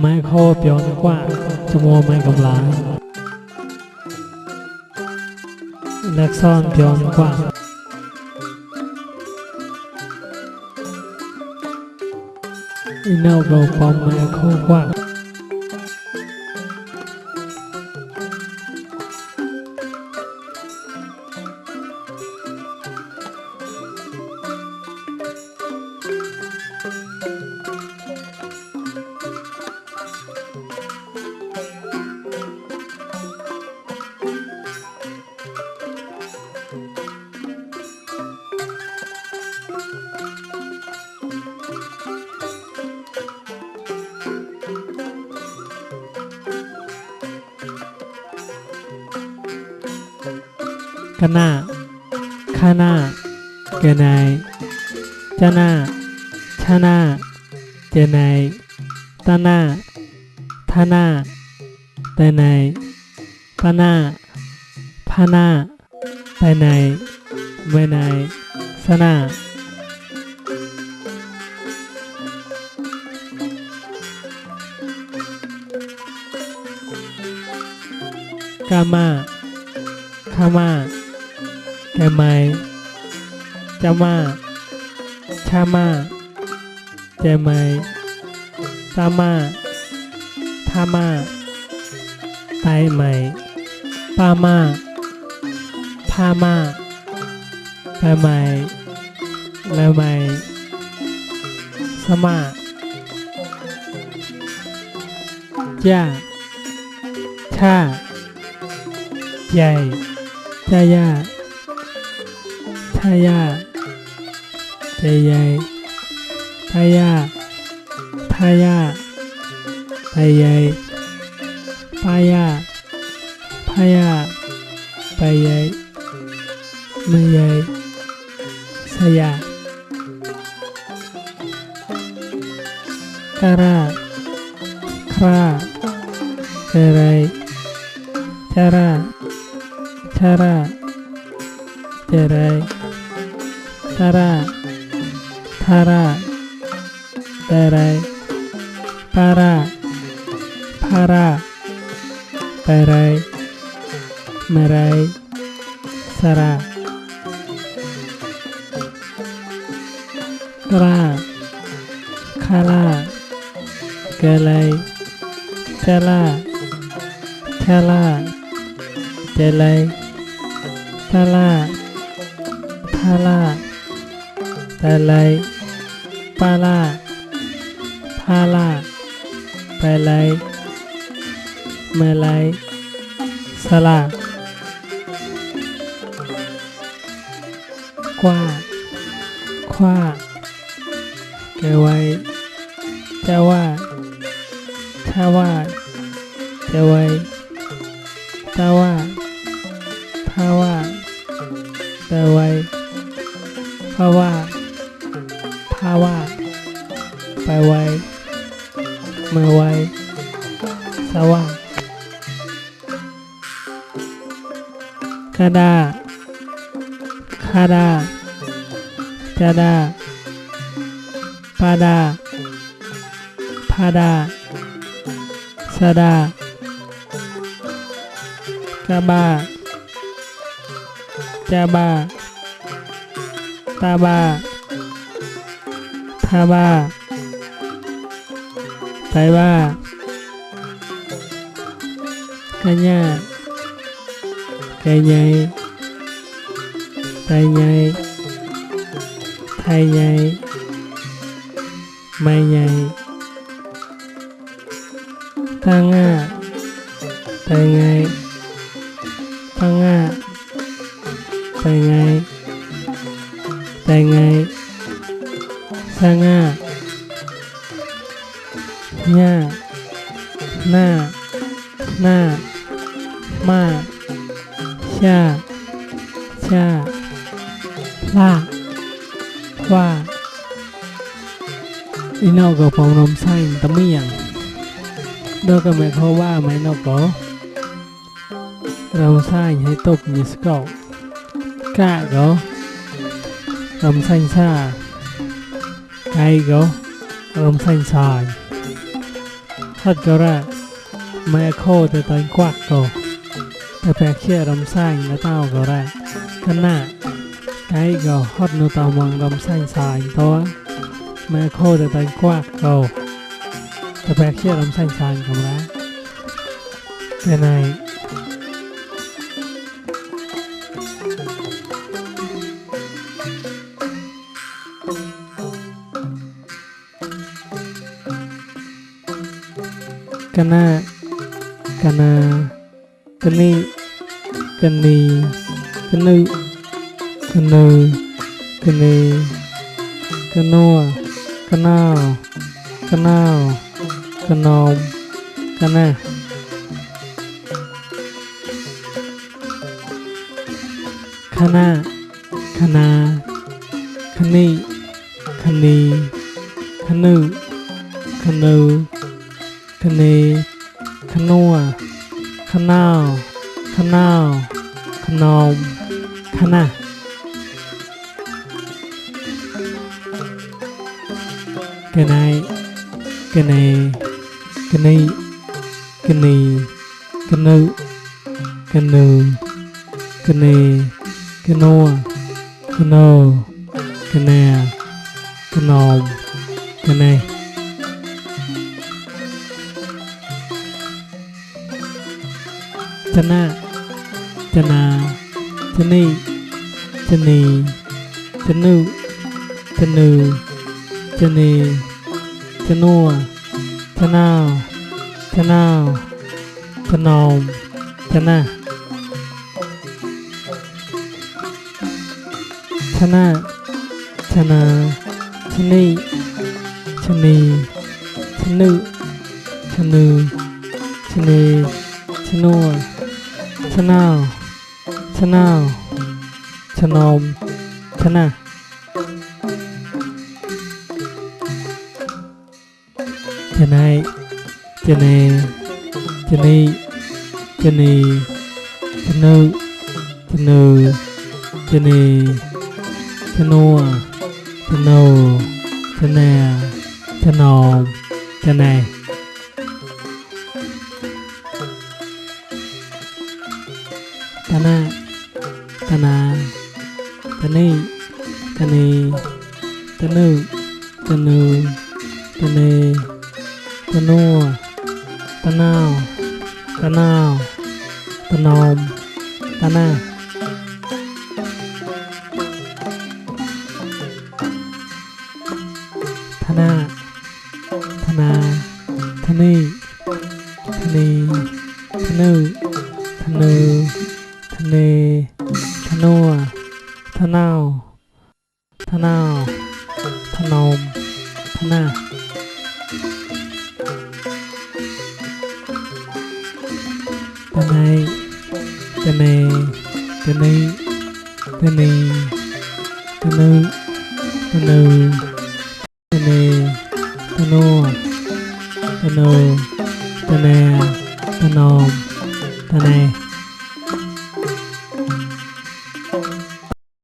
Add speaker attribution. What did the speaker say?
Speaker 1: ไม้ข้อเปียวนึกว่าจะมัวไม้กำลังเล็กซ่อนเปียนกว่าอีน่าเราปอมไม้ข้อกว้า กะหน้าข้าหน้าเกนายจ้าหน้าชาหน้าเจนายตาหน้าท่าหน้าตานายปาหน้าพาหน้าไปนายเวนายสนาคามาคามา จม่ไม้จามาชามาแจไม้ซามาทามาไตไม้ปามาพามาไปไมแล้วไม้สมาจ้าชาใหญ่จายา ทายาทายาไปใหญ่ปายาพายาไปใหญ่ไม่ใหญ่สยาการาคราเกเรยจารา ตาราตาราตาราตาราตาราตาราตาราสาราตาคาลาเกลยเชลาเชลาเจลยทาลาทาลา ตะไลปาลาพาลาไปไลเมไลสลากว่าคว้าเกไว้เจ้าว่าถ้าว่าเจ้าไว้ตาว่าภาวะแต่ไว้ภาวะ ภาวะไปไว้มาไวสว่างกระดาคาดาจาดาปาดาพาดาสดากาบาจาบาตาบา ทาบาไตบากัญญาไก่ใหญ่ไตใหญ่ไทยใหญ่ไม่ใหญ่ตั้งง่าไตไงตั้งง่าไปไงไปไง ร้างง่าหน้าหน้า หน้า มาชาชาลาว่าอีนอกก็พองนมไส้ตะเมียงดอกก็หมายควาว่าไหมนอกก็เราไส้ให้ตกยิสกอก There you go. Rom xanh xài. Thật cơ ra. Mẹ khô thì tới quạt cổ. Thì phải chia rom xanh nó tao cơ ra. Thân nạ. There you go. Hot nó tao mong rom xanh xài thôi. Mẹ khô thì tới quạt cổ. Thì phải chia rom xanh xài không ra. Cái này. กนา กนากนีกนีกนูกนูกนีกนัวกนาวกนาวกนอมกนาคณะคณะคณีคนีคนูคนู คเนขนัวขนาวขนาวขนอมขนะกะไนกะเนกะนีกะนีกะนึกะนูกะเนกะนัวกะโนกะแนกะนอมกะเน ชนะ ชนา ชนีชนีชนุชนูชนีชนัวชนาวชนาวชนอมชนะชนะชนาชนีชนีชนุชนูชนีชนัว ชนาชนาชนอมชนะชนายชนเนชนีชนีชนุชนูชนีชนัวชนูชนแนชนอมชนาย นาตานาตานีตานีตานูตานูตาเนตานัวตานาวตานาวตานอมตานาธนาธนาธนี ทะนัวทะนาวทะนาวทะนมทะนาตะไนตะเนตะนีตะนีตะนึตะนูตะเนตะนัวตะนูตะแนตะนอมตะเน